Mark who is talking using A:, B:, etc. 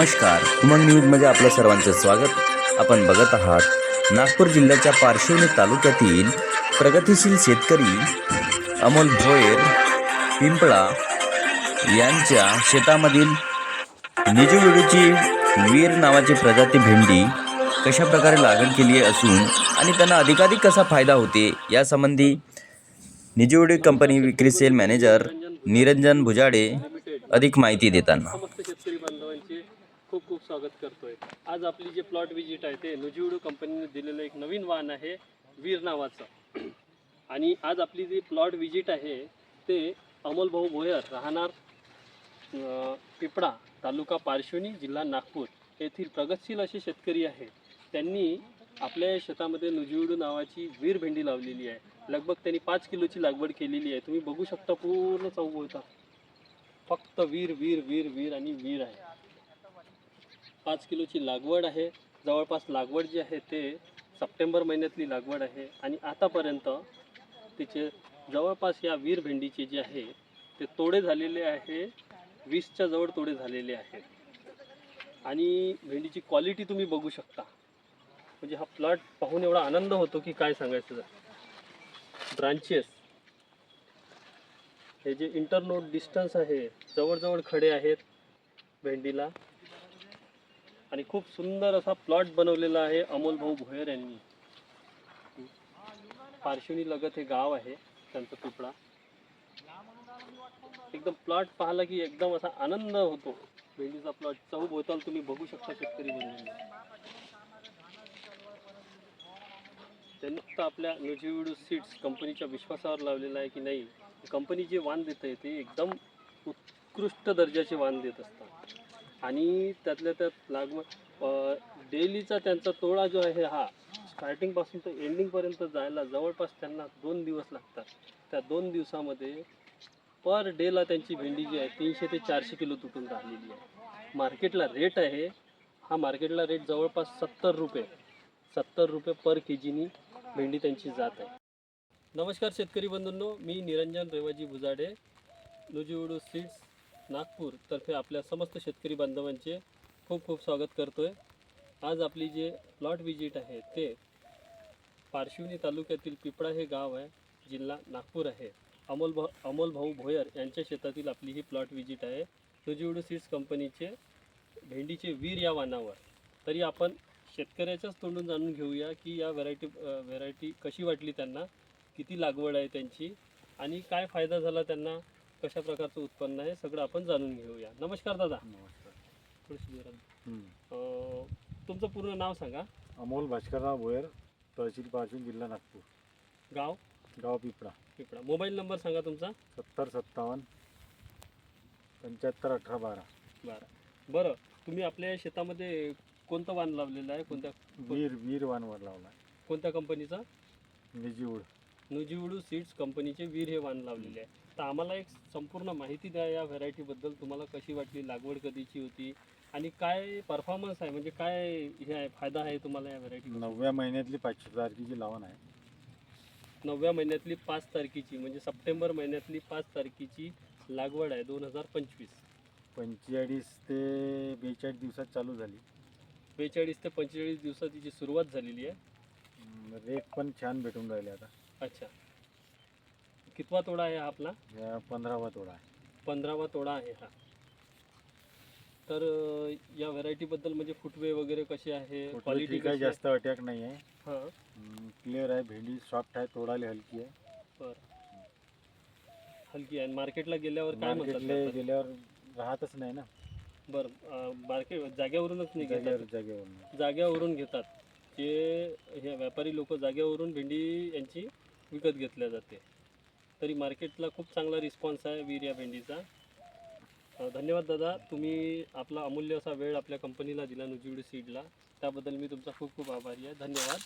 A: नमस्कार. उमंग न्यूजमध्ये आपलं सर्वांचं स्वागत. आपण बघत आहात नागपूर जिल्ह्याच्या पारशिवनी तालुक्यातील प्रगतिशील शेतकरी अमोल भोयर पिंपळा यांच्या शेतामधील निजविडूची वीर नावाची प्रजाती भेंडी कशा प्रकारे लागण केली असून आणि त्यांना अधिकाधिक कसा फायदा होते यासंबंधी निजविडी कंपनी विक्री सेल मॅनेजर निरंजन भुजाडे अधिक माहिती देताना
B: समस्त शेतकरी बांधवांचे खूप खूप स्वागत करतोय. आज आपली जे प्लॉट विजिट आहे ते नुजिवडू कंपनीने दिलेलं एक नवीन वाहन आहे वीर नावाचं. आणि आज आपली जी प्लॉट विजिट आहे ते अमोलभाऊ भोयर राहणार पिपळा तालुका पारशिवनी जिल्हा नागपूर येथील प्रगतशील असे शेतकरी आहे. त्यांनी आपल्या शेतामध्ये नुजिवडू नावाची वीर भेंडी लावलेली आहे. लगभग त्यांनी पाच किलोची लागवड केलेली आहे. तुम्ही बघू शकता पूर्ण चौक फक्त वीर वीर वीर वीर आणि वीर आहे. पाच किलोची लागवड आहे. जवळपास लागवड जी आहे ते सप्टेंबर महिन्यातली लागवड आहे. आणि आतापर्यंत तिचे जवळपास या वीर भेंडीचे जे आहे ते तोडे झालेले आहे. वीसच्या जवळ तोडे झालेले आहेत. आणि भेंडीची क्वालिटी तुम्ही बघू शकता. म्हणजे हा प्लॉट पाहून एवढा आनंद होतो की काय सांगायचं ब्रांचेस हे जे इंटरनोट डिस्टन्स आहे जवळजवळ खडे आहेत भेंडीला. आणि खूप सुंदर असा प्लॉट बनवलेला आहे अमोल भाऊ भोयर यांनी. पार्शिवनी लगत हे गाव आहे त्यांचा पिपळा एकदम प्लॉट पाहिला की एकदम असा आनंद होतो. भेंडीचा प्लॉट चौ भोवताल तुम्ही बघू शकता शेतकरी त्यांनी फक्त आपल्या न्यूजिविडू सीड्स कंपनीच्या विश्वासावर लावलेला आहे की नाही कंपनी जे वाण देत आहे ते एकदम उत्कृष्ट दर्जाचे वाण देत असतात. आणि त्यातल्या त्यात लागवड डेलीचा त्यांचा तोडा जो आहे हा स्टार्टिंगपासून तर एंडिंगपर्यंत जायला जवळपास त्यांना दोन दिवस लागतात. त्या दोन दिवसामध्ये पर डेला त्यांची भेंडी जी आहे तीनशे ते चारशे किलो तुटून राहिलेली आहे. मार्केटला रेट आहे हा मार्केटला रेट जवळपास सत्तर रुपये सत्तर रुपये पर के जीनी भेंडी त्यांची जात आहे. नमस्कार शेतकरी बंधूंनो मी निरंजन रेवाजी भुजाडे नुजीवडू सीड्स नागपूर तर्फे आपल्या समस्त शेतकरी बांधवांचे खूप खूप स्वागत करतो आहे आज आपली जे प्लॉट विजिट आहे ते पारशिवनी तालुक्यातील पिपळा हे गाव आहे जिल्हा नागपूर आहे. अमोल भा अमोल भाऊ भोयर यांच्या शेतातील आपली ही प्लॉट विजिट आहे. नुजिवडू सीड्स कंपनीचे भेंडीचे वीर या वानावर तरी आपण शेतकऱ्याच्याच तोंडून जाणून घेऊया की या व्हरायटी व्हरायटी कशी वाटली त्यांना किती लागवड आहे त्यांची आणि काय फायदा झाला त्यांना? कशा प्रकारचं उत्पन्न आहे सगळं आपण जाणून घेऊया. नमस्कार दादा. थोडीशी जोरात. अं, तुमचं पूर्ण नाव सांगा.
C: अमोल भास्करराव भोयर तहसील पासून जिल्हा नागपूर.
B: गाव?
C: गाव पिपळा.
B: पिपळा. मोबाईल नंबर सांगा तुमचा.
C: सत्तर सत्तावन्न पंच्याहत्तर अठरा बारा.
B: बरं. बरं तुम्ही आपल्या शेतामध्ये कोणतं वाण लावलेलं आहे? कोणत्या
C: वीर वीर वानवर लावला
B: कोणत्या कंपनीचा?
C: निजीवड
B: नुजिवडू सीड्स कंपनीचे वीर हे वाण लावलेले आहे. तर आम्हाला एक संपूर्ण माहिती द्या या व्हरायटीबद्दल. तुम्हाला कशी वाटली लागवड कधीची होती आणि काय परफॉर्मन्स आहे म्हणजे काय हे आहे फायदा आहे तुम्हाला या व्हरायटी
C: नवव्या महिन्यातली पाचशे तारखेची लावण आहे.
B: नवव्या महिन्यातली पाच तारखेची म्हणजे सप्टेंबर महिन्यातली पाच तारखेची लागवड आहे दोन हजार पंचवीस.
C: पंचेचाळीस ते बेचाळीस दिवसात चालू झाली.
B: बेचाळीस ते पंचेचाळीस दिवसात तिची सुरुवात झालेली आहे.
C: रेट पण छान भेटून राहिले आता.
B: अच्छा. कितवा तोडा आहे हा आपला?
C: या पंधरावा तोडा आहे.
B: पंधरावा तोडा आहे हा. तर अं, या व्हरायटीबद्दल म्हणजे फुटवे वगैरे कसे आहे?
C: क्वालिटी काही जास्त अटॅक नाही आहे.
B: हां.
C: क्लिअर आहे भेंडी सॉफ्ट आहे तोडायला हलकी आहे.
B: बरं. हलकी आहे. मार्केटला गेल्यावर काय
C: मार्केटला
B: म्हणतात
C: गेल्यावर राहतच नाही ना.
B: बरं मार्केट जाग्यावरूनच नाही
C: जागेवर
B: घेतात.
C: जागेवर
B: जाग्यावरून घेतात. जे हे व्यापारी लोक जाग्यावरून भेंडी यांची विकत घेतल्या जाते. तरी मार्केटला खूप चांगला रिस्पॉन्स आहे विर्या भेंडीचा. धन्यवाद दादा तुम्ही आपला अमूल्य असा वेळ आपल्या कंपनीला दिला नुजिवडी सीडला त्याबद्दल मी तुमचा खूप खूप आभारी आहे. धन्यवाद.